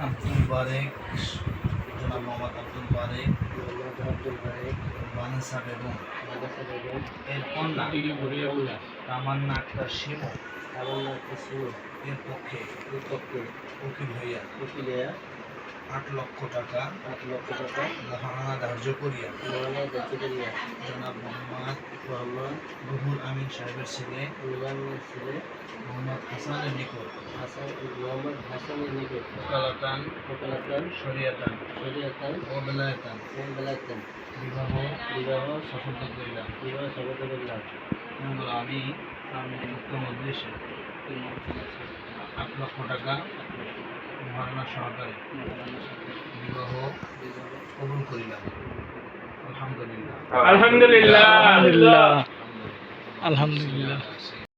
আব্দুল বারেক জনাব মোহাম্মদ আব্দুল বারেক আব্দুল বারেক বানেসা বেগম পক্ষে উকিল হইয়া উকিলিয়া আট লক্ষ টাকা। আট লক্ষ টাকা। ধারণা ধার্য করিয়া। মৌলানা জাকিরিয়া জনাব মোহাম্মদ মোহাম্মদ রুহুল আমিন সাহেবের ছেলে। নিজামের ছেলে। মোহাম্মদ হাসানের নিকট। হাসান মোহাম্মদ হাসানের নিকট। ওকালাতান ফকলাতান শরিয়াতান শরীয়তান ও বেলায়তান ও বেলায়তান বিবাহ বিবাহ সফল করিলাম। বিবাহ শপথ করলাম। আমি আমি উত্তম উদ্দেশ্যে। আট লক্ষ টাকা। মহারণা সহকারে বিবাহ কবুল করিলাম। আলহামদুলিল্লাহ। আলহামদুলিল্লাহ। আলহামদুলিল্লাহ।